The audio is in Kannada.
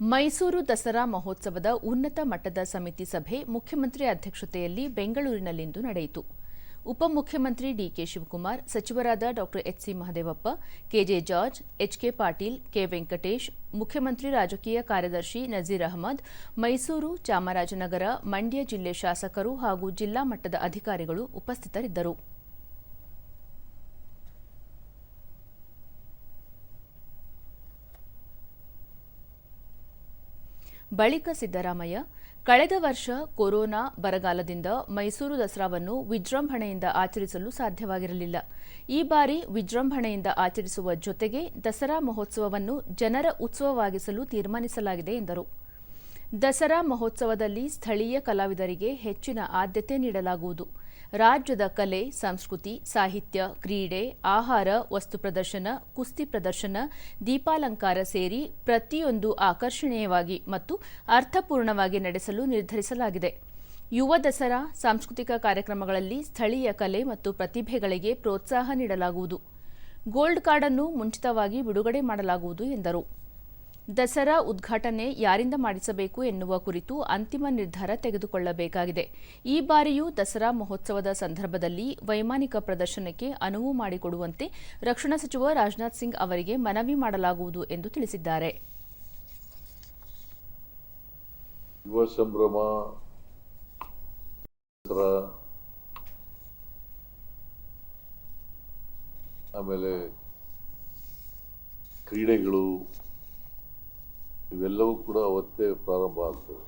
ಮೈಸೂರು ದಸರಾ ಮಹೋತ್ಸವದ ಉನ್ನತ ಮಟ್ಟದ ಸಮಿತಿ ಸಭೆ ಮುಖ್ಯಮಂತ್ರಿ ಅಧ್ಯಕ್ಷತೆಯಲ್ಲಿ ಬೆಂಗಳೂರಿನಲ್ಲಿಂದು ನಡೆಯಿತು. ಉಪಮುಖ್ಯಮಂತ್ರಿ ಡಿಕೆ ಶಿವಕುಮಾರ್, ಸಚಿವರಾದ ಡಾ HC Mahadevappa KJ George HK Patil, K Venkatesh, ಮುಖ್ಯಮಂತ್ರಿ ರಾಜಕೀಯ ಕಾರ್ಯದರ್ಶಿ ನಜೀರ್ ಅಹಮದ್, ಮೈಸೂರು ಚಾಮರಾಜನಗರ, ಮಂಡ್ಯ ಜಿಲ್ಲೆ ಶಾಸಕರು ಹಾಗೂ ಜಿಲ್ಲಾ ಮಟ್ಟದ ಅಧಿಕಾರಿಗಳು ಉಪಸ್ಥಿತರಿದ್ದರು. ಬಳಿಕ ಸಿದ್ದರಾಮಯ್ಯ, ಕಳೆದ ವರ್ಷ ಕೊರೋನಾ ಬರಗಾಲದಿಂದ ಮೈಸೂರು ದಸರಾವನ್ನು ವಿಜೃಂಭಣೆಯಿಂದ ಆಚರಿಸಲು ಸಾಧ್ಯವಾಗಿರಲಿಲ್ಲ. ಈ ಬಾರಿ ವಿಜೃಂಭಣೆಯಿಂದ ಆಚರಿಸುವ ಜೊತೆಗೆ ದಸರಾ ಮಹೋತ್ಸವವನ್ನು ಜನರ ಉತ್ಸವವಾಗಿಸಲು ತೀರ್ಮಾನಿಸಲಾಗಿದೆ ಎಂದರು. ದಸರಾ ಮಹೋತ್ಸವದಲ್ಲಿ ಸ್ಥಳೀಯ ಕಲಾವಿದರಿಗೆ ಹೆಚ್ಚಿನ ಆದ್ಯತೆ ನೀಡಲಾಗುವುದು. ರಾಜ್ಯದ ಕಲೆ, ಸಂಸ್ಕೃತಿ, ಸಾಹಿತ್ಯ, ಕ್ರೀಡೆ, ಆಹಾರ, ವಸ್ತು ಪ್ರದರ್ಶನ, ಕುಸ್ತಿ ಪ್ರದರ್ಶನ, ದೀಪಾಲಂಕಾರ ಸೇರಿ ಪ್ರತಿಯೊಂದು ಆಕರ್ಷಣೀಯವಾಗಿ ಮತ್ತು ಅರ್ಥಪೂರ್ಣವಾಗಿ ನಡೆಸಲು ನಿರ್ಧರಿಸಲಾಗಿದೆ. ಯುವ ದಸರಾ, ಸಾಂಸ್ಕೃತಿಕ ಕಾರ್ಯಕ್ರಮಗಳಲ್ಲಿ ಸ್ಥಳೀಯ ಕಲೆ ಮತ್ತು ಪ್ರತಿಭೆಗಳಿಗೆ ಪ್ರೋತ್ಸಾಹ ನೀಡಲಾಗುವುದು. ಗೋಲ್ಡ್ ಕಾರ್ಡನ್ನು ಮುಂಚಿತವಾಗಿ ಬಿಡುಗಡೆ ಮಾಡಲಾಗುವುದು ಎಂದರು. ದಸರಾ ಉದ್ಘಾಟನೆ ಯಾರಿಂದ ಮಾಡಿಸಬೇಕು ಎನ್ನುವ ಕುರಿತು ಅಂತಿಮ ನಿರ್ಧಾರ ತೆಗೆದುಕೊಳ್ಳಬೇಕಾಗಿದೆ. ಈ ಬಾರಿಯೂ ದಸರಾ ಮಹೋತ್ಸವದ ಸಂದರ್ಭದಲ್ಲಿ ವೈಮಾನಿಕ ಪ್ರದರ್ಶನಕ್ಕೆ ಅನುವು ಮಾಡಿಕೊಡುವಂತೆ ರಕ್ಷಣಾ ಸಚಿವ ರಾಜನಾಥ್ ಸಿಂಗ್ ಅವರಿಗೆ ಮನವಿ ಮಾಡಲಾಗುವುದು ಎಂದು ತಿಳಿಸಿದ್ದಾರೆ. ಆಮೇಲೆ ಕ್ರೀಡೆಗಳು ಇವೆಲ್ಲವೂ ಕೂಡ ಅವತ್ತೇ ಪ್ರಾರಂಭ ಆಗ್ತವೆ